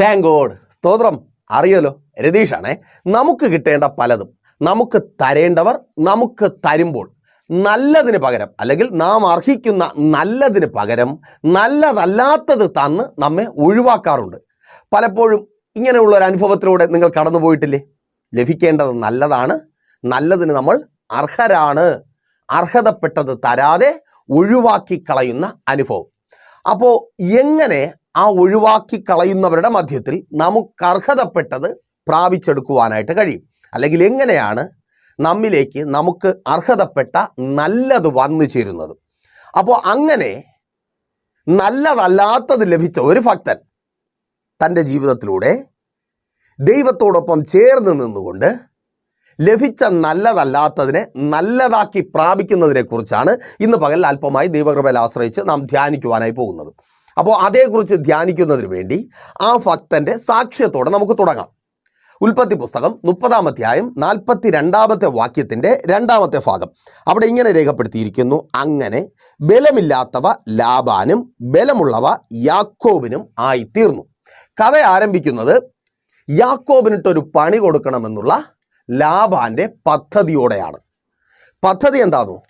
Thank God സ്തോത്രം. അറിയല്ലോ രതീഷാണേ നമുക്ക് കിട്ടേണ്ട പലതും നമുക്ക് തരേണ്ടവർ നമുക്ക് തരുമ്പോൾ നല്ലതിന് പകരം അല്ലെങ്കിൽ നാം അർഹിക്കുന്ന നല്ലതിന് പകരം നല്ലതല്ലാത്തത് തന്ന് നമ്മെ ഒഴിവാക്കാറുണ്ട്. പലപ്പോഴും ഇങ്ങനെയുള്ള ഒരു അനുഭവത്തിലൂടെ നിങ്ങൾ കടന്നു പോയിട്ടില്ലേ? ലഭിക്കേണ്ടത് നല്ലതാണ് നല്ലതിന് നമ്മൾ അർഹരാണ്. അർഹതപ്പെട്ടത് തരാതെ ഒഴിവാക്കി കളയുന്ന അനുഭവം. അപ്പോൾ എങ്ങനെ ആ ഒഴിവാക്കി കളയുന്നവരുടെ മധ്യത്തിൽ നമുക്ക് അർഹതപ്പെട്ടത് പ്രാപിച്ചെടുക്കുവാനായിട്ട് കഴിയും. അല്ലെങ്കിൽ എങ്ങനെയാണ് നമ്മിലേക്ക് നമുക്ക് അർഹതപ്പെട്ട നല്ലത് വന്നു ചേരുന്നത്? അപ്പോൾ അങ്ങനെ നല്ലതല്ലാത്തത് ലഭിച്ച ഒരു ഭക്തൻ തന്റെ ജീവിതത്തിലൂടെ ദൈവത്തോടൊപ്പം ചേർന്ന് നിന്നുകൊണ്ട് ലഭിച്ച നല്ലതല്ലാത്തതിനെ നല്ലതാക്കി പ്രാപിക്കുന്നതിനെ കുറിച്ചാണ് ഇന്ന് പകൽ അല്പമായി ദൈവകൃപയിൽ ആശ്രയിച്ച് നാം ധ്യാനിക്കുവാനായി പോകുന്നത്. അപ്പോൾ അതേക്കുറിച്ച് ധ്യാനിക്കുന്നതിന് വേണ്ടി ആ ഭക്തന്റെ സാക്ഷ്യത്തോടെ നമുക്ക് തുടങ്ങാം. ഉൽപ്പത്തി പുസ്തകം മുപ്പതാം അധ്യായം നാൽപ്പത്തി രണ്ടാമത്തെ വാക്യത്തിന്റെ രണ്ടാമത്തെ ഭാഗം. അവിടെ ഇങ്ങനെ രേഖപ്പെടുത്തിയിരിക്കുന്നു. അങ്ങനെ ബലമില്ലാത്തവ ലാബാനും ബലമുള്ളവ യാക്കോബിനും ആയിത്തീർന്നു. കഥ ആരംഭിക്കുന്നത് യാക്കോബിനിട്ടൊരു പണി കൊടുക്കണമെന്നുള്ള ലാബാന്റെ പദ്ധതിയോടെയാണ്. പദ്ധതി എന്താണോ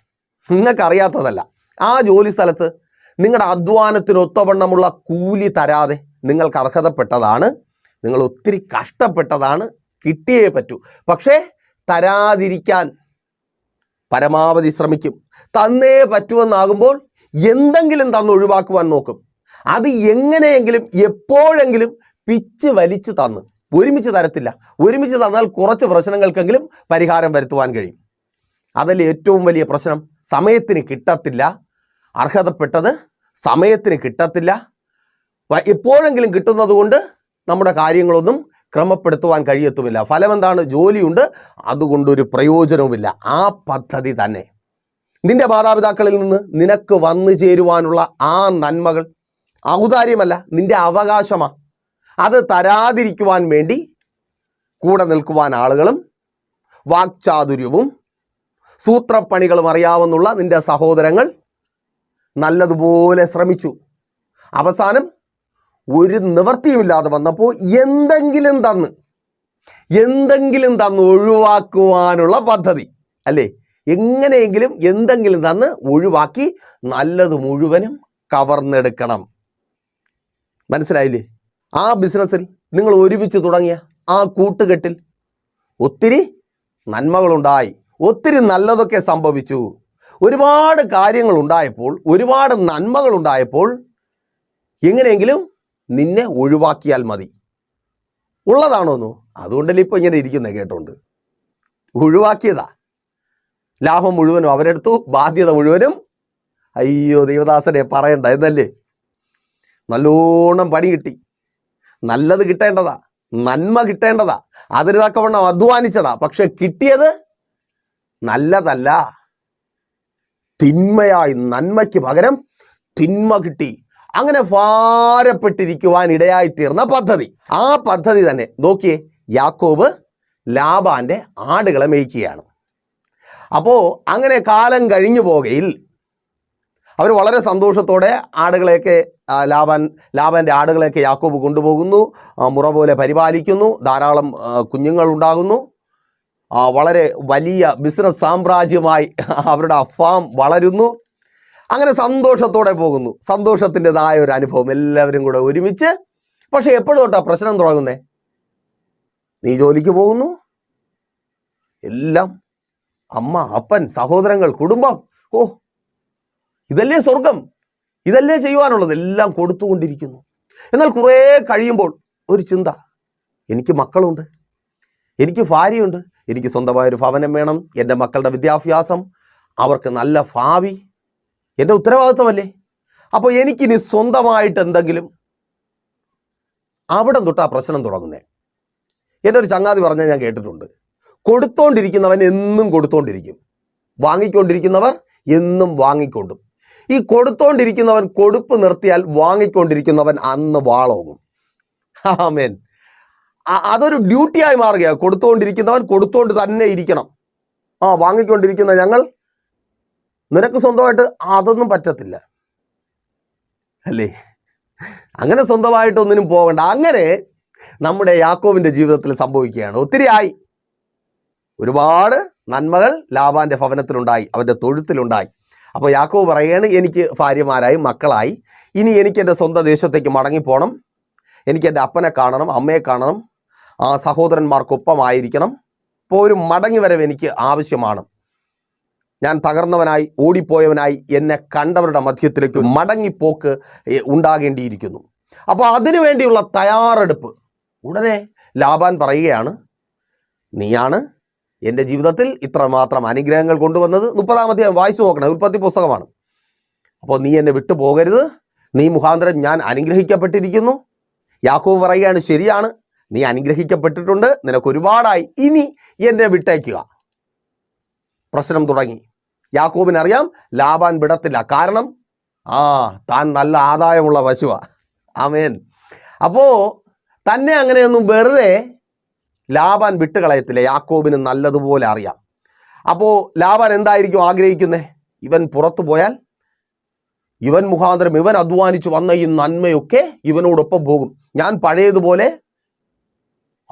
നിങ്ങൾക്കറിയാത്തതല്ല. ആ ജോലി സ്ഥലത്ത് നിങ്ങളുടെ അധ്വാനത്തിന് ഒത്തവണ്ണമുള്ള കൂലി തരാതെ നിങ്ങൾക്ക് അർഹതപ്പെട്ടതാണ്. നിങ്ങൾ ഒത്തിരി കഷ്ടപ്പെട്ടതാണ്. കിട്ടിയേ പറ്റൂ. പക്ഷേ തരാതിരിക്കാൻ പരമാവധി ശ്രമിക്കും. തന്നേ പറ്റുമെന്നാകുമ്പോൾ എന്തെങ്കിലും തന്ന് ഒഴിവാക്കുവാൻ നോക്കും. അത് എങ്ങനെയെങ്കിലും എപ്പോഴെങ്കിലും പിച്ച് വലിച്ച് തന്ന്. ഒരുമിച്ച് തരത്തില്ല. ഒരുമിച്ച് തന്നാൽ കുറച്ച് പ്രശ്നങ്ങൾക്കെങ്കിലും പരിഹാരം വരുത്തുവാൻ കഴിയും. അതല്ലേ ഏറ്റവും വലിയ പ്രശ്നം? സമയത്തിന് കിട്ടത്തില്ല. അർഹതപ്പെട്ടത് സമയത്തിന് കിട്ടത്തില്ല. എപ്പോഴെങ്കിലും കിട്ടുന്നത് കൊണ്ട് നമ്മുടെ കാര്യങ്ങളൊന്നും ക്രമപ്പെടുത്തുവാൻ കഴിയത്തുമില്ല. ഫലം എന്താണ് ജോലിയുണ്ട് അതുകൊണ്ടൊരു പ്രയോജനവുമില്ല. ആ പദ്ധതി തന്നെ. നിന്റെ മാതാപിതാക്കളിൽ നിന്ന് നിനക്ക് വന്നു ചേരുവാനുള്ള ആ നന്മകൾ ഔദാര്യമല്ല നിന്റെ അവകാശമാണ് അത് തരാതിരിക്കുവാൻ വേണ്ടി കൂടെ നിൽക്കുവാൻ ആളുകളും വാക്ചാതുര്യവും സൂത്രപ്പണികളും അറിയാവുന്നുള്ള നിന്റെ സഹോദരങ്ങൾ നല്ലതുപോലെ ശ്രമിച്ചു. അവസാനം ഒരു നിവർത്തിയുമില്ലാതെ വന്നപ്പോൾ എന്തെങ്കിലും തന്ന് എന്തെങ്കിലും തന്ന് ഒഴിവാക്കുവാനുള്ള പദ്ധതി അല്ലേ? എങ്ങനെയെങ്കിലും എന്തെങ്കിലും തന്ന് ഒഴിവാക്കി നല്ലത് മുഴുവനും കവർന്നെടുക്കണം. മനസ്സിലായില്ലേ? ആ ബിസിനസ്സിൽ നിങ്ങൾ ഒരുമിച്ച് തുടങ്ങിയ ആ കൂട്ടുകെട്ടിൽ ഒത്തിരി നന്മകളുണ്ടായി. ഒത്തിരി നല്ലതൊക്കെ സംഭവിച്ചു. ഒരുപാട് കാര്യങ്ങൾ ഉണ്ടായപ്പോൾ ഒരുപാട് നന്മകൾ ഉണ്ടായപ്പോൾ എങ്ങനെയെങ്കിലും നിന്നെ ഒഴിവാക്കിയാൽ മതി. ഉള്ളതാണോന്നു? അതുകൊണ്ടല്ലേ ഇപ്പോൾ ഇങ്ങനെ ഇരിക്കുന്നത് കേട്ടോണ്ട്. ഒഴിവാക്കിയതാ. ലാഭം മുഴുവനും അവരെടുത്തു ബാധ്യത മുഴുവനും അയ്യോ ദേവദാസനെ പറയണ്ട എന്നല്ലേ? നല്ലോണം പണി കിട്ടി. നല്ലത് കിട്ടേണ്ടതാ. നന്മ കിട്ടേണ്ടതാ. അതിന് തക്കവണ്ണം അധ്വാനിച്ചതാ. പക്ഷെ കിട്ടിയത് നല്ലതല്ല. തിന്മയായി നന്മയ്ക്ക് പകരം തിന്മ കിട്ടി. അങ്ങനെ ഭാരപ്പെട്ടിരിക്കുവാൻ ഇടയായി തീർന്ന പദ്ധതി. ആ പദ്ധതി തന്നെ നോക്കിയേ യാക്കോബ് ലാബാന്റെ ആടുകളെ മേയ്ക്കുകയാണ്. അപ്പോ അങ്ങനെ കാലം കഴിഞ്ഞു പോകയിൽ അവർ വളരെ സന്തോഷത്തോടെ ആടുകളെയൊക്കെ ലാബാൻ ലാബാന്റെ ആടുകളെയൊക്കെ യാക്കോബ് കൊണ്ടുപോകുന്നു മുറ പോലെ പരിപാലിക്കുന്നു ധാരാളം കുഞ്ഞുങ്ങൾ ഉണ്ടാകുന്നു വളരെ വലിയ ബിസിനസ് സാമ്രാജ്യമായി അവരുടെ ഫാം വളരുന്നു. അങ്ങനെ സന്തോഷത്തോടെ പോകുന്നു. സന്തോഷത്തിന്റെതായ ഒരു അനുഭവം. എല്ലാവരും കൂടെ ഒരുമിച്ച്. പക്ഷേ എപ്പോഴും തൊട്ടാ പ്രശ്നം തുടങ്ങുന്നേ? നീ ജോലിക്ക് പോകുന്നു? എല്ലാം അമ്മ അപ്പൻ സഹോദരങ്ങൾ കുടുംബം. ഓ ഇതല്ലേ സ്വർഗം ഇതല്ലേ ചെയ്യുവാനുള്ളത്? എല്ലാം കൊടുത്തുകൊണ്ടിരിക്കുന്നു. എന്നാൽ കുറേ കഴിയുമ്പോൾ ഒരു ചിന്ത. എനിക്ക് മക്കളുണ്ട്. എനിക്ക് ഭാര്യയുണ്ട്. എനിക്ക് സ്വന്തമായൊരു ഭവനം വേണം എന്റെ മക്കളുടെ വിദ്യാഭ്യാസം അവർക്ക് നല്ല ഭാവി. എന്റെ ഉത്തരവാദിത്വമല്ലേ അപ്പോൾ എനിക്കിനി സ്വന്തമായിട്ട് എന്തെങ്കിലും അവിടെ ആ പ്രശ്നം തുടങ്ങുന്നേ. എന്റെ ഒരു ചങ്ങാതി പറഞ്ഞാൽ ഞാൻ കേട്ടിട്ടുണ്ട്. കൊടുത്തോണ്ടിരിക്കുന്നവൻ എന്നും കൊടുത്തോണ്ടിരിക്കും. വാങ്ങിക്കൊണ്ടിരിക്കുന്നവർ എന്നും വാങ്ങിക്കൊണ്ടും. ഈ കൊടുത്തോണ്ടിരിക്കുന്നവൻ കൊടുപ്പ് നിർത്തിയാൽ വാങ്ങിക്കൊണ്ടിരിക്കുന്നവൻ അന്ന് വാളോങ്ങും. ആമേൻ. അതൊരു ഡ്യൂട്ടിയായി മാറുകയാണ്. കൊടുത്തുകൊണ്ടിരിക്കുന്നവൻ കൊടുത്തുകൊണ്ട് തന്നെ ഇരിക്കണം. ആ വാങ്ങിക്കൊണ്ടിരിക്കുന്ന ഞങ്ങൾ നിനക്ക് സ്വന്തമായിട്ട് അതൊന്നും പറ്റത്തില്ല. അല്ലേ? അങ്ങനെ സ്വന്തമായിട്ടൊന്നിനും പോകണ്ട. അങ്ങനെ നമ്മുടെ യാക്കോവിന്റെ ജീവിതത്തിൽ സംഭവിക്കുകയാണ്. ഒത്തിരി ആയി ഒരുപാട് നന്മകൾ ലാബാന്റെ ഭവനത്തിലുണ്ടായി. അവന്റെ തൊഴുത്തിലുണ്ടായി. അപ്പോൾ യാക്കോബ് പറയാണ് എനിക്ക് ഭാര്യമാരായി മക്കളായി. ഇനി എനിക്ക് എന്റെ സ്വന്തം ദേശത്തേക്ക് മടങ്ങിപ്പോണം. എനിക്ക് എന്റെ അപ്പനെ കാണണം അമ്മയെ കാണണം. സഹോദരന്മാർക്കൊപ്പമായിരിക്കണം. അപ്പോൾ ഒരു മടങ്ങി വരവ് എനിക്ക് ആവശ്യമാണ്. ഞാൻ തകർന്നവനായി ഓടിപ്പോയവനായി എന്നെ കണ്ടവരുടെ മധ്യത്തിലേക്ക് മടങ്ങിപ്പോക്ക് ഉണ്ടാകേണ്ടിയിരിക്കുന്നു. അപ്പോൾ അതിനു വേണ്ടിയുള്ള തയ്യാറെടുപ്പ്. ഉടനെ ലാബാൻ പറയുകയാണ് നീയാണ് എന്റെ ജീവിതത്തിൽ ഇത്രമാത്രം അനുഗ്രഹങ്ങൾ കൊണ്ടുവന്നത്. മുപ്പതാമത്തെ വായിച്ചു നോക്കണം ഉൽപ്പത്തി പുസ്തകമാണ്. അപ്പോൾ നീ എന്നെ വിട്ടു പോകരുത് നീ മുഖാന്തരം ഞാൻ അനുഗ്രഹിക്കപ്പെട്ടിരിക്കുന്നു. യാക്കോബ് പറയുകയാണ് ശരിയാണ്. നീ അനുഗ്രഹിക്കപ്പെട്ടിട്ടുണ്ട്. നിനക്ക് ഒരുപാടായി. ഇനി എന്നെ വിട്ടേക്കുക പ്രശ്നം തുടങ്ങി. യാക്കോബിനറിയാം ലാബാൻ വിടത്തില്ല. കാരണം ആ താൻ നല്ല ആദായമുള്ള പശുവാ. ആമേൻ. അപ്പോൾ തന്നെ അങ്ങനെയൊന്നും വെറുതെ ലാബാൻ വിട്ടുകളയത്തില്ല. യാക്കോബിന് നല്ലതുപോലെ അറിയാം. അപ്പോൾ ലാബാൻ എന്തായിരിക്കും ആഗ്രഹിക്കുന്നത് ഇവൻ പുറത്തു പോയാൽ ഇവൻ മുഖാന്തരം ഇവൻ അധ്വാനിച്ചു വന്ന ഈ നന്മയൊക്കെ ഇവനോടൊപ്പം പോകും. ഞാൻ പഴയതുപോലെ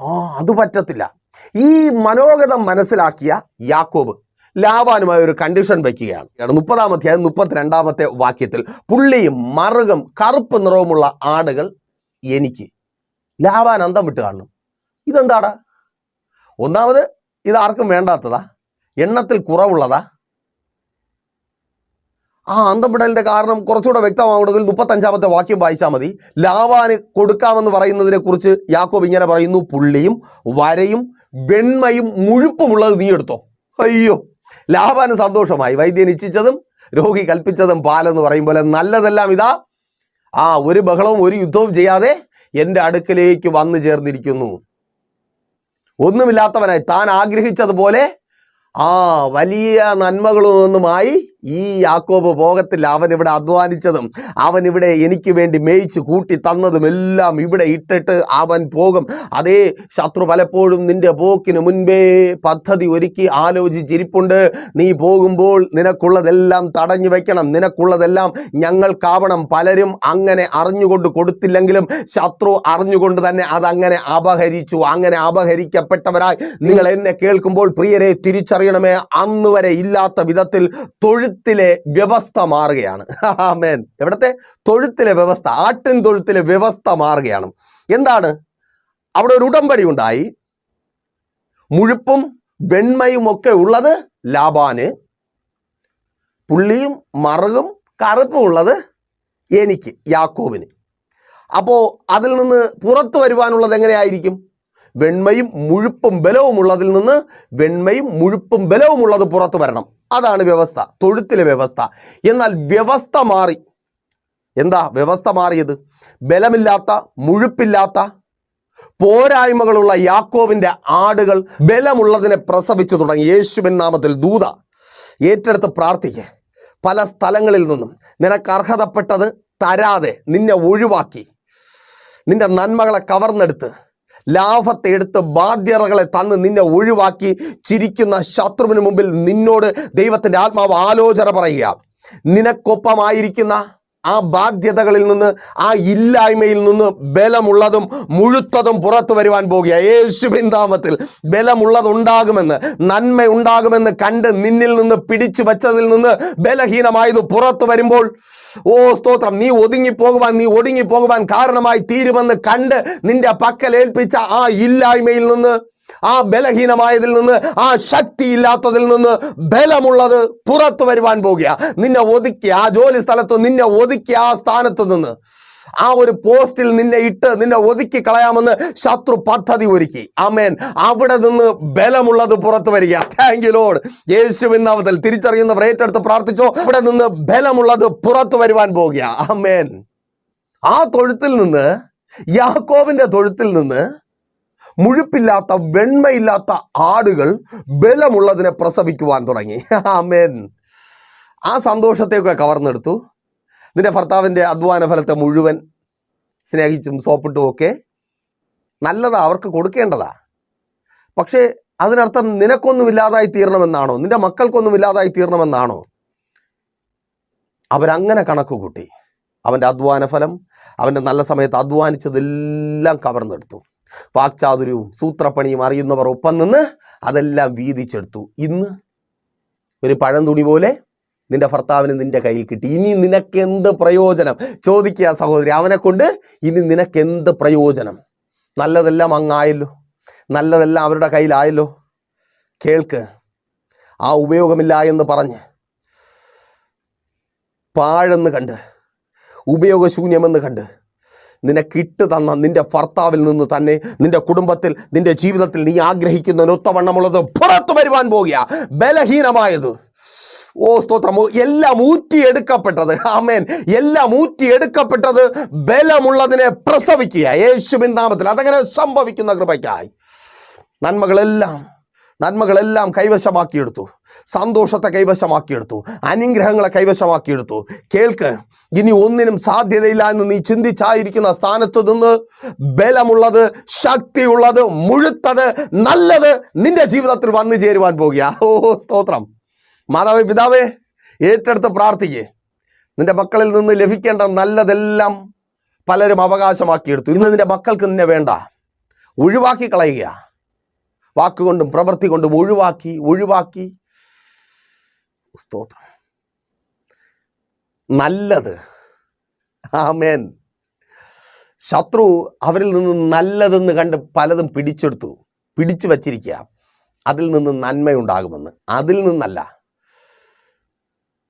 ആ അത് പറ്റത്തില്ല. ഈ മനോഗതം മനസ്സിലാക്കിയ യാക്കോബ് ലാബാനുമായ ഒരു കണ്ടീഷൻ വയ്ക്കുകയാണ്. മുപ്പതാം അധ്യായം മുപ്പത്തിരണ്ടാമത്തെ വാക്യത്തിൽ പുള്ളിയും മറുകും കറുപ്പ് നിറവുമുള്ള ആടുകൾ എനിക്ക്. ലാബാൻ അന്തം വിട്ട് കാണും ഇതെന്താടാ? ഒന്നാമത് ഇത് ആർക്കും വേണ്ടാത്തതാ. എണ്ണത്തിൽ കുറവുള്ളതാ. ആ അന്തപ്പെടലിന്റെ കാരണം കുറച്ചുകൂടെ വ്യക്തമാവണമെങ്കിൽ മുപ്പത്തഞ്ചാമത്തെ വാക്യം വായിച്ചാൽ മതി. ലാവാന് കൊടുക്കാമെന്ന് പറയുന്നതിനെ കുറിച്ച് യാക്കോബ് ഇങ്ങനെ പറയുന്നു പുള്ളിയും വരയും വെണ്മയും മുഴുപ്പുമുള്ളത് നീ എടുത്തോ. അയ്യോ ലാവാന് സന്തോഷമായി. വൈദ്യൻ ഇച്ഛിച്ചതും രോഗി കൽപ്പിച്ചതും പാലെന്ന് പറയും പോലെ നല്ലതെല്ലാം ഇതാ. ആ ഒരു ബഹളവും ഒരു യുദ്ധവും ചെയ്യാതെ എന്റെ അടുക്കലേക്ക് വന്നു ചേർന്നിരിക്കുന്നു. ഒന്നുമില്ലാത്തവനായി. താൻ ആഗ്രഹിച്ചതുപോലെ ആ വലിയ നന്മകളൊന്നുമായി ഈ യാക്കോബ് ഭോഗത്തിൽ അവൻ ഇവിടെ അധ്വാനിച്ചതും അവൻ ഇവിടെ എനിക്ക് വേണ്ടി മേയിച്ച് കൂട്ടി തന്നതും എല്ലാം ഇവിടെ ഇട്ടിട്ട് അവൻ പോകും. അതേ ശത്രു പലപ്പോഴും നിന്റെ പോക്കിന് മുൻപേ പദ്ധതി ഒരുക്കി ആലോചിച്ചിരിപ്പുണ്ട്. നീ പോകുമ്പോൾ നിനക്കുള്ളതെല്ലാം തടഞ്ഞു വെക്കണം. നിനക്കുള്ളതെല്ലാം ഞങ്ങൾക്കാവണം. പലരും അങ്ങനെ അറിഞ്ഞുകൊണ്ട് കൊടുത്തില്ലെങ്കിലും ശത്രു അറിഞ്ഞുകൊണ്ട് തന്നെ അതങ്ങനെ അപഹരിച്ചു. അങ്ങനെ അപഹരിക്കപ്പെട്ടവരായി. നിങ്ങൾ എന്നെ കേൾക്കുമ്പോൾ പ്രിയരെ തിരിച്ചറിയണമേ അന്ന് വരെ ഇല്ലാത്ത വിധത്തിൽ തൊഴുത്തിലെ വ്യവസ്ഥ മാറുകയാണ്. ആമേൻ. എവിടത്തെ? തൊഴുത്തിലെ വ്യവസ്ഥ ആട്ടിൻ തൊഴുത്തിലെ വ്യവസ്ഥ മാറുകയാണ്. എന്താണ്? അവിടെ ഒരു ഉടമ്പടി ഉണ്ടായി. മുഴുപ്പും വെണ്മയും ഒക്കെ ഉള്ളത് ലാബാന് പുള്ളിയും മറുകും കറുപ്പും ഉള്ളത് എനിക്ക് യാക്കോബിന്. അപ്പോ അതിൽ നിന്ന് പുറത്തു വരുവാനുള്ളത് എങ്ങനെയായിരിക്കും? വെണ്മയും മുഴുപ്പും ബലവും ഉള്ളതിൽ നിന്ന് വെണ്മയും മുഴുപ്പും ബലവും ഉള്ളത് പുറത്തു വരണം. അതാണ് വ്യവസ്ഥ തൊഴുത്തിലെ വ്യവസ്ഥ. എന്നാൽ വ്യവസ്ഥ മാറി. എന്താ വ്യവസ്ഥ മാറിയത്? ബലമില്ലാത്ത മുഴുപ്പില്ലാത്ത പോരായ്മകളുള്ള യാക്കോവിന്റെ ആടുകൾ ബലമുള്ളതിനെ പ്രസവിച്ചു തുടങ്ങി. യേശുവിൻ നാമത്തിൽ ദൂത ഏറ്റെടുത്ത് പ്രാർത്ഥിക്കുക പല സ്ഥലങ്ങളിൽ നിന്നും നിനക്ക് അർഹതപ്പെട്ടത് തരാതെ നിന്നെ ഒഴിവാക്കി. നിന്റെ നന്മകളെ കവർന്നെടുത്ത് ലാഭത്തെ എടുത്ത് ബാധ്യതകളെ തന്ന് നിന്നെ ഒഴിവാക്കി ചിരിക്കുന്ന ശത്രുവിന് മുമ്പിൽ നിന്നോട് ദൈവത്തിന്റെ ആത്മാവ് ആലോചന പറയുക. നിനക്കൊപ്പമായിരിക്കുന്ന ആ ബാധ്യതകളിൽ നിന്ന് ആ ഇല്ലായ്മയിൽ നിന്ന് ബലമുള്ളതും മുഴുത്തതും പുറത്തു വരുവാൻ പോകുക. യേശു നാമത്തിൽ ബലമുള്ളതുണ്ടാകുമെന്ന് നന്മ ഉണ്ടാകുമെന്ന് കണ്ട് നിന്നിൽ നിന്ന് പിടിച്ചു വച്ചതിൽ നിന്ന് ബലഹീനമായത് പുറത്തു വരുമ്പോൾ ഓ സ്തോത്രം നീ ഒതുങ്ങിപ്പോകുവാൻ നീ ഒടുങ്ങിപ്പോകുവാൻ കാരണമായി തീരുമെന്ന് കണ്ട് നിന്റെ പക്കൽ ഏൽപ്പിച്ച ആ ഇല്ലായ്മയിൽ നിന്ന് ആ ബലഹീനമായതിൽ നിന്ന് ആ ശക്തിയില്ലാത്തതിൽ നിന്ന് ബലമുള്ളത് പുറത്തു വരുവാൻ പോകുക. നിന്നെ ഒതുക്കി ആ ജോലി സ്ഥലത്ത് നിന്നെ ഒതുക്കി ആ സ്ഥാനത്ത് നിന്ന്. ആ ഒരു പോസ്റ്റിൽ നിന്നെ ഇട്ട് നിന്നെ ഒതുക്കി കളയാമെന്ന് ശത്രു പദ്ധതി ഒരുക്കി. അമേൻ അവിടെ നിന്ന് ബലമുള്ളത് പുറത്തു വരിക. താങ്ക് യു ലോഡ് യേശുവിൻ നാമത്തിൽ തിരിച്ചറിയുന്നവർ ഏറ്റെടുത്ത് പ്രാർത്ഥിച്ചോ. അവിടെ നിന്ന് ബലമുള്ളത് പുറത്തു വരുവാൻ പോകുക. അമേൻ ആ തൊഴുത്തിൽ നിന്ന് യാക്കോവിന്റെ തൊഴുത്തിൽ നിന്ന് മുഴുപ്പില്ലാത്ത വെണ്മയില്ലാത്ത ആടുകൾ ബലമുള്ളതിനെ പ്രസവിക്കുവാൻ തുടങ്ങി. ആമേൻ. ആ സന്തോഷത്തെയൊക്കെ കവർന്നെടുത്തു. നിന്റെ ഭർത്താവിന്റെ അധ്വാന ഫലത്തെ മുഴുവൻ സ്നേഹിച്ചും സോപ്പിട്ടും ഒക്കെ നല്ലതാ അവർക്ക് കൊടുക്കേണ്ടതാ. പക്ഷേ അതിനർത്ഥം നിനക്കൊന്നും ഇല്ലാതായി തീരണമെന്നാണോ? നിന്റെ മക്കൾക്കൊന്നും ഇല്ലാതായി തീരണമെന്നാണോ? അവരങ്ങനെ കണക്ക് കൂട്ടി. അവന്റെ അധ്വാന ഫലം അവന്റെ നല്ല സമയത്ത് അധ്വാനിച്ചതെല്ലാം കവർന്നെടുത്തു. വാക്ചാതുര്യവും സൂത്രപ്പണിയും അറിയുന്നവർ ഒപ്പം നിന്ന് അതെല്ലാം വീതിച്ചെടുത്തു. ഇന്ന് ഒരു പഴം തുണി പോലെ നിന്റെ ഭർത്താവിന് നിന്റെ കയ്യിൽ കിട്ടി. ഇനി നിനക്ക് എന്ത് പ്രയോജനം? ചോദിക്കുക സഹോദരി. അവനെ കൊണ്ട് ഇനി നിനക്ക് എന്ത് പ്രയോജനം? നല്ലതെല്ലാം അങ്ങായല്ലോ. നല്ലതെല്ലാം അവരുടെ കയ്യിലായല്ലോ. കേൾക്ക്. ആ ഉപയോഗമില്ല എന്ന് പറഞ്ഞ് പാഴെന്ന് കണ്ട് ഉപയോഗശൂന്യമെന്ന് കണ്ട് നിനക്കിട്ട് തന്ന നിന്റെ ഭർത്താവിൽ നിന്ന് തന്നെ നിന്റെ കുടുംബത്തിൽ നിന്റെ ജീവിതത്തിൽ നീ ആഗ്രഹിക്കുന്ന ഒത്തവണ്ണമുള്ളത് പുറത്തു വരുവാൻ പോകുക. ബലഹീനമായത്. ഓ സ്തോത്രം. എല്ലാം എല്ലാം ഊറ്റിയെടുക്കപ്പെട്ടത്. ആമേൻ. എല്ലാം ഊറ്റിയെടുക്കപ്പെട്ടത് ബലമുള്ളതിനെ പ്രസവിക്കുക. യേശുവിൻ നാമത്തിൽ. അതങ്ങനെ സംഭവിക്കുന്ന കൃപയ്ക്കായി. നന്മകളെല്ലാം നന്മകളെല്ലാം കൈവശമാക്കിയെടുത്തു. സന്തോഷത്തെ കൈവശമാക്കിയെടുത്തു. അനുഗ്രഹങ്ങളെ കൈവശമാക്കിയെടുത്തു. കേൾക്ക് ഇനി ഒന്നിനും സാധ്യതയില്ല എന്ന് നീ ചിന്തിച്ചായിരിക്കുന്ന സ്ഥാനത്ത് നിന്ന് ബലമുള്ളത് ശക്തിയുള്ളത് മുഴുത്തത് നല്ലത് നിന്റെ ജീവിതത്തിൽ വന്നു ചേരുവാൻ പോകുക. ഓ സ്തോത്രം. മാതാവേ പിതാവേ ഏറ്റെടുത്ത് പ്രാർത്ഥിക്കേ. നിന്റെ മക്കളിൽ നിന്ന് ലഭിക്കേണ്ട നല്ലതെല്ലാം പലരും അവകാശമാക്കിയെടുത്തു. ഇന്ന് നിന്റെ മക്കൾക്ക് നിന്നെ വേണ്ട. ഒഴിവാക്കി കളയുക. വാക്കുകൊണ്ടും പ്രവൃത്തി കൊണ്ടും ഒഴിവാക്കി ഒഴിവാക്കി. സ്തോത്രം. നല്ലത്. ആമേൻ. ശത്രു അവരിൽ നിന്ന് നല്ലതെന്ന് കണ്ട് പലതും പിടിച്ചെടുത്തു. പിടിച്ചു വച്ചിരിക്കുക. അതിൽ നിന്ന് നന്മയുണ്ടാകുമെന്ന്. അതിൽ നിന്നല്ല.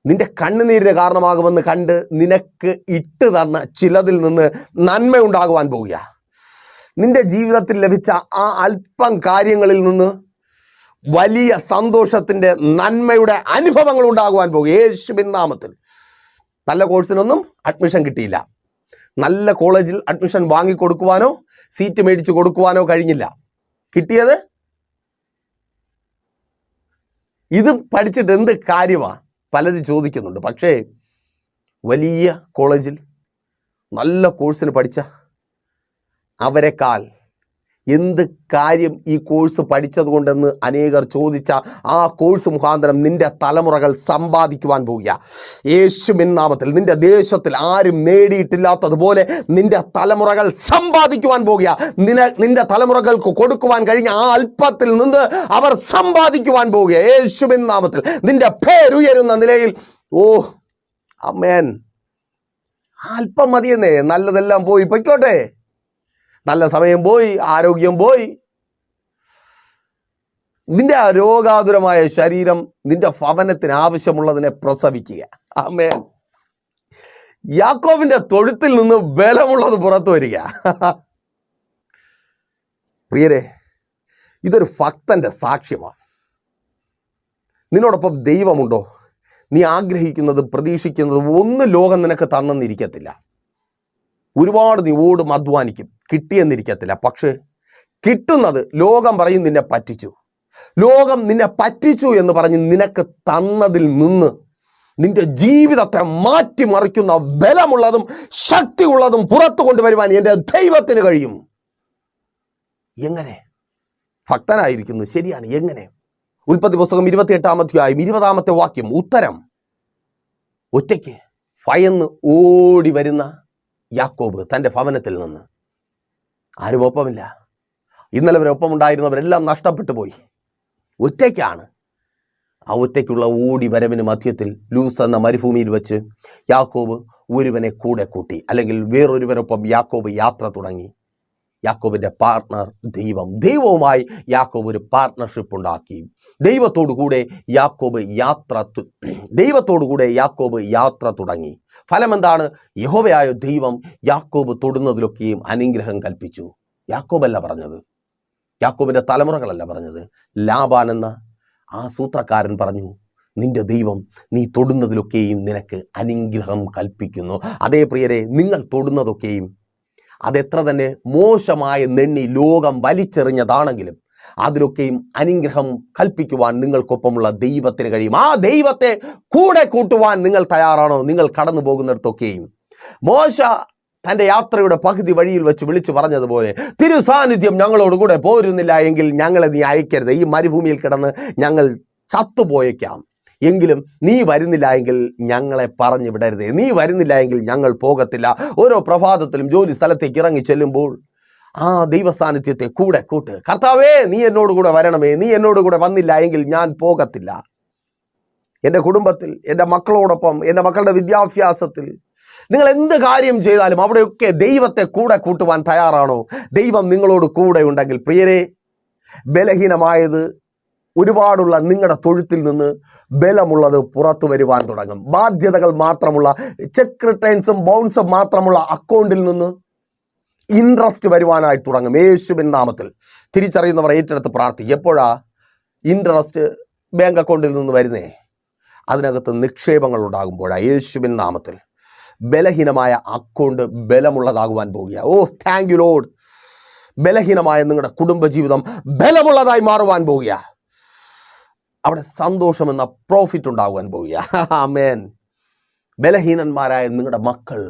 നിന്റെ കണ്ണുനീരിന് കാരണമാകുമെന്ന് കണ്ട് നിനക്ക് ഇട്ട് തന്ന ചിലതിൽ നിന്ന് നന്മയുണ്ടാകുവാൻ പോവുക നിന്റെ ജീവിതത്തിൽ ലഭിച്ച ആ അല്പം കാര്യങ്ങളിൽ നിന്ന് വലിയ സന്തോഷത്തിന്റെ നന്മയുടെ അനുഭവങ്ങൾ ഉണ്ടാകുവാൻ പോകും. യേശുവിൻ നാമത്തിൽ. നല്ല കോഴ്സിനൊന്നും അഡ്മിഷൻ കിട്ടിയില്ല. നല്ല കോളേജിൽ അഡ്മിഷൻ വാങ്ങിക്കൊടുക്കുവാനോ സീറ്റ് മേടിച്ച് കൊടുക്കുവാനോ കഴിഞ്ഞില്ല. കിട്ടിയത്? ഇത് പഠിച്ചിട്ട് എന്ത് കാര്യമാണ് പലരും ചോദിക്കുന്നുണ്ട്. പക്ഷേ വലിയ കോളേജിൽ നല്ല കോഴ്സിന് പഠിച്ച അവരെക്കാൾ എന്ത് കാര്യം ഈ കോഴ്സ് പഠിച്ചതുകൊണ്ടെന്ന് അനേകർ ചോദിച്ച ആ കോഴ്സ് മുഖാന്തരം നിന്റെ തലമുറകൾ സമ്പാദിക്കുവാൻ പോവുക. യേശുവിൻ നാമത്തിൽ നിന്റെ ദേശത്തിൽ ആരും നേടിയിട്ടില്ലാത്തതുപോലെ നിന്റെ തലമുറകൾ സമ്പാദിക്കുവാൻ പോവുക. നിന നിന്റെ തലമുറകൾക്ക് കൊടുക്കുവാൻ കഴിഞ്ഞ ആ അല്പത്തിൽ നിന്ന് അവർ സമ്പാദിക്കുവാൻ പോവുക. യേശുവിൻ നാമത്തിൽ നിന്റെ പേരുയരുന്ന നിലയിൽ ഓ അമ്മേൻ അല്പം മതിയെന്നേ നല്ലതെല്ലാം പോയി. പൊയ്ക്കോട്ടെ. നല്ല സമയം പോയി ആരോഗ്യം പോയി. നിന്റെ രോഗാതുരമായ ശരീരം നിന്റെ ഭവനത്തിന് ആവശ്യമുള്ളതിനെ പ്രസവിക്കുക. ആമേൻ. യാക്കോവിന്റെ തൊഴുത്തിൽ നിന്ന് ബലമുള്ളത് പുറത്തു വരിക. പ്രിയരെ ഇതൊരു ഭക്തന്റെ സാക്ഷ്യമാണ്. നിന്നോടൊപ്പം ദൈവമുണ്ടോ? നീ ആഗ്രഹിക്കുന്നത് പ്രതീക്ഷിക്കുന്നത് ഒന്നും ലോകം നിനക്ക് തന്നെന്നിരിക്കത്തില്ല ഒരുപാട് നീ ഓടും അധ്വാനിക്കും. കിട്ടിയെന്നിരിക്കത്തില്ല. പക്ഷേ കിട്ടുന്നത് ലോകം പറയും നിന്നെ പറ്റിച്ചു. ലോകം നിന്നെ പറ്റിച്ചു എന്ന് പറഞ്ഞ് നിനക്ക് തന്നതിൽ നിന്ന് നിന്റെ ജീവിതത്തെ മാറ്റിമറിക്കുന്ന ബലമുള്ളതും ശക്തിയുള്ളതും പുറത്തു കൊണ്ടുവരുവാൻ എന്റെ ദൈവത്തിന് കഴിയും. എങ്ങനെ? ഭക്തനായിരിക്കുന്നു. ശരിയാണ്. എങ്ങനെ? ഉൽപ്പത്തി പുസ്തകം ഇരുപത്തിയെട്ടാം അധ്യായം ഇരുപതാമത്തെ വാക്യം. ഉത്തരം. ഒറ്റയ്ക്ക് ഭയന്ന് ഓടി വരുന്ന യാക്കോബ് തന്റെ ഭവനത്തിൽ നിന്ന് ആരും ഒപ്പമില്ല. ഇന്നലെ വരെ ഒപ്പമുണ്ടായിരുന്നവരെല്ലാം നഷ്ടപ്പെട്ടു പോയി. ഒറ്റയ്ക്കാണ്. ആ ഒറ്റയ്ക്കുള്ള ഓടി വരവിന് മധ്യത്തിൽ ലൂസ് എന്ന മരുഭൂമിയിൽ വെച്ച് യാക്കോബ് ഒരുവനെ കൂടെ കൂട്ടി അല്ലെങ്കിൽ വേറൊരുവനൊപ്പം യാക്കോബ് യാത്ര തുടങ്ങി. യാക്കോബിന്റെ പാർട്ണർ ദൈവം. ദൈവവുമായി യാക്കോബ് ഒരു പാർട്ട്ണർഷിപ്പ് ഉണ്ടാക്കി. ദൈവത്തോടു കൂടെ യാക്കോബ് യാത്ര ദൈവത്തോടുകൂടെ ദൈവത്തോടു കൂടെ യാക്കോബ് യാത്ര തുടങ്ങി. ഫലമെന്താണ് യഹോവയായ ദൈവം യാക്കോബ് തൊടുന്നതിലൊക്കെയും അനുഗ്രഹം കൽപ്പിച്ചു. യാക്കോബല്ല പറഞ്ഞത്. യാക്കോബിന്റെ തലമുറകളല്ല പറഞ്ഞത്. ലാബാൻ എന്ന ആ സൂത്രക്കാരൻ പറഞ്ഞു നിന്റെ ദൈവം നീ തൊടുന്നതിലൊക്കെയും നിനക്ക് അനുഗ്രഹം കൽപ്പിക്കുന്നു. അതേ പ്രിയരെ നിങ്ങൾ തൊടുന്നതൊക്കെയും അതെത്ര തന്നെ മോശമായ നെണ്ണി ലോകം വലിച്ചെറിഞ്ഞതാണെങ്കിലും അതിലൊക്കെയും അനുഗ്രഹം കൽപ്പിക്കുവാൻ നിങ്ങൾക്കൊപ്പമുള്ള ദൈവത്തിന് കഴിയും. ആ ദൈവത്തെ കൂടെ കൂട്ടുവാൻ നിങ്ങൾ തയ്യാറാണോ? നിങ്ങൾ കടന്നു പോകുന്നിടത്തൊക്കെയും. മോശ തന്റെ യാത്രയുടെ പകുതി വഴിയിൽ വെച്ച് വിളിച്ചു പറഞ്ഞതുപോലെ തിരു സാന്നിധ്യം ഞങ്ങളോട് കൂടെ പോരുന്നില്ല എങ്കിൽ ഞങ്ങളെ നീ അയക്കരുത്. ഈ മരുഭൂമിയിൽ കിടന്ന് ഞങ്ങൾ ചത്തുപോയേക്കാം. എങ്കിലും നീ വരുന്നില്ല എങ്കിൽ ഞങ്ങളെ പറഞ്ഞു വിടരുതേ. നീ വരുന്നില്ല എങ്കിൽ ഞങ്ങൾ പോകത്തില്ല. ഓരോ പ്രഭാതത്തിലും ജോലി സ്ഥലത്തേക്ക് ഇറങ്ങി ചെല്ലുമ്പോൾ ആ ദൈവ സാന്നിധ്യത്തെ കൂടെ കൂട്ട്. കർത്താവേ നീ എന്നോട് കൂടെ വരണമേ. നീ എന്നോട് കൂടെ വന്നില്ല എങ്കിൽ ഞാൻ പോകത്തില്ല. എന്റെ കുടുംബത്തിൽ എന്റെ മക്കളോടൊപ്പം എന്റെ മക്കളുടെ വിദ്യാഭ്യാസത്തിൽ നിങ്ങൾ എന്ത് കാര്യം ചെയ്താലും അവിടെയൊക്കെ ദൈവത്തെ കൂടെ കൂട്ടുവാൻ തയ്യാറാണോ? ദൈവം നിങ്ങളോട് കൂടെ ഉണ്ടെങ്കിൽ പ്രിയരെ ബലഹീനമായത് ഒരുപാടുള്ള നിങ്ങളുടെ തൊഴുത്തിൽ നിന്ന് ബലമുള്ളത് പുറത്തു വരുവാൻ തുടങ്ങും. ബാധ്യതകൾ മാത്രമുള്ള ചെക്ക് റിട്ടേൺസും ബൗൺസും മാത്രമുള്ള അക്കൗണ്ടിൽ നിന്ന് ഇൻട്രസ്റ്റ് വരുവാനായി തുടങ്ങും. യേശുവിൻ നാമത്തിൽ. തിരിച്ചറിയുന്നവർ ഏറ്റെടുത്ത് പ്രാർത്ഥിക്കും എപ്പോഴാ ഇൻട്രസ്റ്റ് ബാങ്ക് അക്കൗണ്ടിൽ നിന്ന് വരുന്നേ? അതിനകത്ത് നിക്ഷേപങ്ങൾ ഉണ്ടാകുമ്പോഴാണ് യേശുവിൻ നാമത്തിൽ. ബലഹീനമായ അക്കൗണ്ട് ബലമുള്ളതാകുവാൻ പോവുക ഓ താങ്ക് യു ലോഡ് ബലഹീനമായ നിങ്ങളുടെ കുടുംബജീവിതം ബലമുള്ളതായി മാറുവാൻ പോവുക അവിടെ സന്തോഷം എന്ന പ്രോഫിറ്റ് ഉണ്ടാകുവാൻ പോവുക ആമേൻ ബലഹീനന്മാരായ നിങ്ങളുടെ മക്കൾ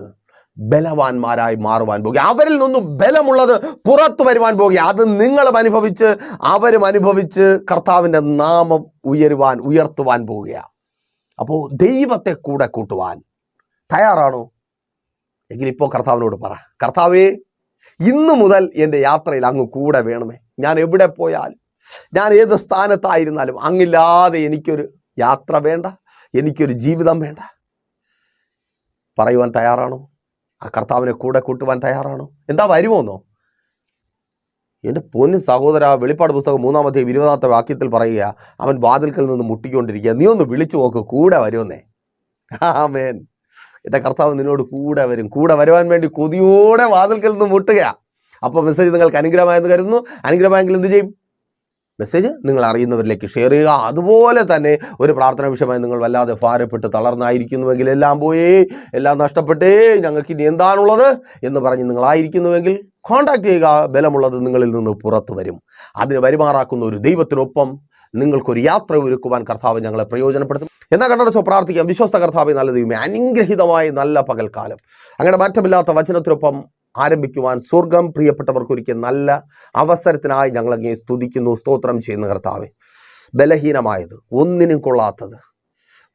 ബലവാന്മാരായി മാറുവാൻ പോകുക അവരിൽ നിന്നും ബലമുള്ളത് പുറത്തു വരുവാൻ പോകുക അത് നിങ്ങളും അനുഭവിച്ച് അവരും അനുഭവിച്ച് കർത്താവിന്റെ നാമം ഉയരുവാൻ ഉയർത്തുവാൻ പോവുക അപ്പോൾ ദൈവത്തെ കൂടെ കൂട്ടുവാൻ തയ്യാറാണോ? എങ്കിൽ ഇപ്പോൾ കർത്താവിനോട് പറ. കർത്താവേ ഇന്നു മുതൽ എന്റെ യാത്രയിൽ അങ്ങ് കൂടെ വേണമേ. ഞാൻ എവിടെ പോയാലും ഞാൻ ഏത് സ്ഥാനത്തായിരുന്നാലും അങ്ങില്ലാതെ എനിക്കൊരു യാത്ര വേണ്ട എനിക്കൊരു ജീവിതം വേണ്ട. പറയുവാൻ തയ്യാറാണോ? ആ കർത്താവിനെ കൂടെ കൂട്ടുവാൻ തയ്യാറാണോ? എന്താ വരുമോന്നോ എന്റെ പൊന്നു സഹോദര വെളിപ്പാട് പുസ്തകം മൂന്നാമത്തെ ഇരുപതാമത്തെ വാക്യത്തിൽ പറയുക അവൻ വാതിൽക്കൽ നിന്ന് മുട്ടിക്കൊണ്ടിരിക്കുക. നീ ഒന്ന് വിളിച്ചു നോക്ക് കൂടെ വരുമെന്നേ. ആമേൻ. എന്റെ കർത്താവ് നിന്നോട് കൂടെ വരും. കൂടെ വരുവാൻ വേണ്ടി കൊതിയോടെ വാതിൽക്കൽ നിന്ന് മുട്ടുക. അപ്പോൾ മെസ്സേജ് നിങ്ങൾക്ക് അനുഗ്രഹമായെന്ന് കരുതുന്നു. അനുഗ്രഹമായെങ്കിൽ എന്ത് ചെയ്യും? മെസ്സേജ് നിങ്ങൾ അറിയുന്നവരിലേക്ക് ഷെയർ ചെയ്യുക. അതുപോലെ തന്നെ ഒരു പ്രാർത്ഥന വിഷയമായി നിങ്ങൾ വല്ലാതെ ഭാരപ്പെട്ട് തളർന്നായിരിക്കുന്നുവെങ്കിൽ എല്ലാം പോയേ എല്ലാം നഷ്ടപ്പെട്ടേ ഞങ്ങൾക്ക് ഇനി എന്താണുള്ളത് എന്ന് പറഞ്ഞ് നിങ്ങളായിരിക്കുന്നുവെങ്കിൽ കോണ്ടാക്ട് ചെയ്യുക. ബലമുള്ളത് നിങ്ങളിൽ നിന്ന് പുറത്തു വരും. അതിന് വരുമാറാക്കുന്ന ഒരു ദൈവത്തിനൊപ്പം നിങ്ങൾക്കൊരു യാത്ര ഒരുക്കുവാൻ കർത്താവ് ഞങ്ങളെ പ്രയോജനപ്പെടുത്തും. എന്നാൽ കണ്ടടച്ചോ പ്രാർത്ഥിക്കാം. വിശ്വസ്ത കർത്താവ് നല്ല ദൈവമേ അനുഗ്രഹിതമായ നല്ല പകൽക്കാലം. അങ്ങനെ മാറ്റമില്ലാത്ത വചനത്തിനൊപ്പം ആരംഭിക്കുവാൻ സ്വർഗം പ്രിയപ്പെട്ടവർക്കൊരിക്കൽ നല്ല അവസരത്തിനായി ഞങ്ങൾ ഞങ്ങളങ്ങേ സ്തുതിക്കുന്നു സ്തോത്രം ചെയ്യുന്ന കർത്താവെ. ബലഹീനമായത് ഒന്നിനും കൊള്ളാത്തത്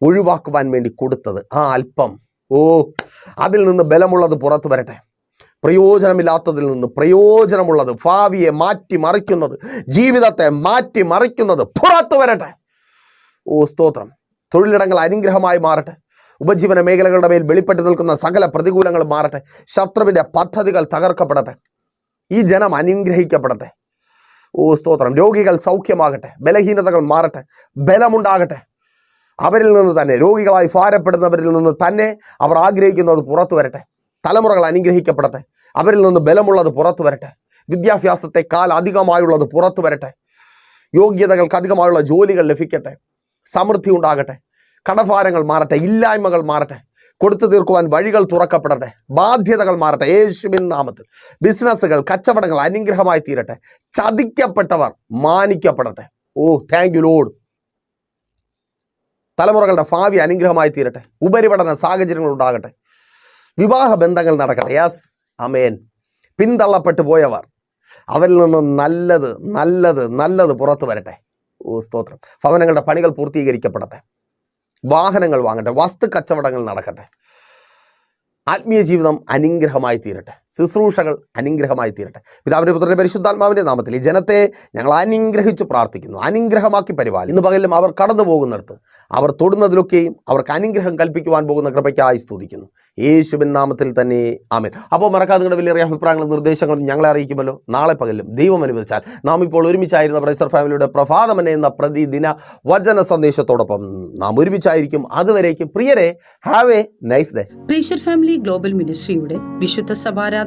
ഒഴിവാക്കുവാൻ വേണ്ടി കൊടുത്തത് ആ അല്പം ഓ അതിൽ നിന്ന് ബലമുള്ളത് പുറത്തു വരട്ടെ. പ്രയോജനമില്ലാത്തതിൽ നിന്ന് പ്രയോജനമുള്ളത് ഭാവിയെ മാറ്റി മറിക്കുന്നത് ജീവിതത്തെ മാറ്റി മറിക്കുന്നത് പുറത്തു വരട്ടെ. ഓ സ്തോത്രം. തൊഴിലിടങ്ങൾ അനുഗ്രഹമായി മാറട്ടെ. ഉപജീവന മേഖലകളുടെ മേൽ വെളിപ്പെട്ട് നിൽക്കുന്ന സകല പ്രതികൂലങ്ങൾ മാറട്ടെ. ശത്രുവിന്റെ പദ്ധതികൾ തകർക്കപ്പെടട്ടെ. ഈ ജനം അനുഗ്രഹിക്കപ്പെടട്ടെ. ഓ സ്തോത്രം. രോഗികൾ സൗഖ്യമാകട്ടെ. ബലഹീനതകൾ മാറട്ടെ. ബലമുണ്ടാകട്ടെ. അവരിൽ നിന്ന് തന്നെ രോഗികളായി ഭാരപ്പെടുന്നവരിൽ നിന്ന് തന്നെ അവർ ആഗ്രഹിക്കുന്നത് പുറത്തു വരട്ടെ. തലമുറകൾ അനുഗ്രഹിക്കപ്പെടട്ടെ. അവരിൽ നിന്ന് ബലമുള്ളത് പുറത്തു വരട്ടെ. വിദ്യാഭ്യാസത്തെക്കാൾ അധികമായുള്ളത് പുറത്തു വരട്ടെ. യോഗ്യതകൾക്ക് അധികമായുള്ള ജോലികൾ ലഭിക്കട്ടെ. സമൃദ്ധി ഉണ്ടാകട്ടെ. കടഭാരങ്ങൾ മാറട്ടെ ഇല്ലായ്മകൾ മാറട്ടെ കൊടുത്തു തീർക്കുവാൻ വഴികൾ തുറക്കപ്പെടട്ടെ ബാധ്യതകൾ മാറട്ടെ യേശുവിൻ നാമത്തിൽ. ബിസിനസ്സുകൾ കച്ചവടങ്ങൾ അനുഗ്രഹമായി തീരട്ടെ ചതിക്കപ്പെട്ടവർ മാനിക്കപ്പെടട്ടെ. ഓ താങ്ക് യു ലോഡ് തലമുറകളുടെ ഭാവി അനുഗ്രഹമായി തീരട്ടെ ഉപരിപഠന സാഹചര്യങ്ങൾ ഉണ്ടാകട്ടെ വിവാഹ ബന്ധങ്ങൾ നടക്കട്ടെ. യാസ് അമേൻ പിന്തള്ളപ്പെട്ടു പോയവർ അവരിൽ നിന്ന് നല്ലത് നല്ലത് നല്ലത് പുറത്തു വരട്ടെ. ഓ സ്തോത്രം. ഭവനങ്ങളുടെ പണികൾ പൂർത്തീകരിക്കപ്പെടട്ടെ. വാഹനങ്ങൾ വാങ്ങട്ടെ വസ്തു കച്ചവടങ്ങൾ നടക്കട്ടെ. ആത്മീയ ജീവിതം അനുഗ്രഹമായി തീരട്ടെ. ശുശ്രൂഷകൾ അനുഗ്രഹമായി തീരട്ടെ. പിതാവിന്റെ പുത്രന്റെ പരിശുദ്ധാത്മാവിന്റെ നാമത്തിൽ ഈ ജനത്തെ ഞങ്ങൾ അനുഗ്രഹിച്ച് പ്രാർത്ഥിക്കുന്നു. അനുഗ്രഹമാക്കി പരിപാലി. ഇന്ന് പകലും അവർ കടന്നു പോകുന്നിടത്ത് അവർ തൊടുന്നതിലൊക്കെയും അവർക്ക് അനുഗ്രഹം കൽപ്പിക്കുവാൻ പോകുന്ന കൃപയ്ക്കായി സ്തുതിക്കുന്നു. യേശുവിൻ നാമത്തിൽ തന്നെ ആമേൻ. അപ്പോൾ മറക്കാതെ നിങ്ങളുടെ വലിയ അഭിപ്രായങ്ങളും നിർദ്ദേശങ്ങളും ഞങ്ങളെ അറിയിക്കുമല്ലോ. നാളെ പകലും ദൈവം അനുവദിച്ചാൽ നാം ഇപ്പോൾ ഒരുമിച്ചായിരുന്ന പ്രൈസർ ഫാമിലിയുടെ പ്രഭാതമനെ എന്ന പ്രതിദിന വചന സന്ദേശത്തോടൊപ്പം നാം ഒരുമിച്ചായിരിക്കും. അതുവരേക്കും. പ്രിയരെ have a nice day pressure family global മിനിസ്ട്രിയുടെ വിശുദ്ധ സഭാരാധന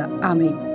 ആമേൻ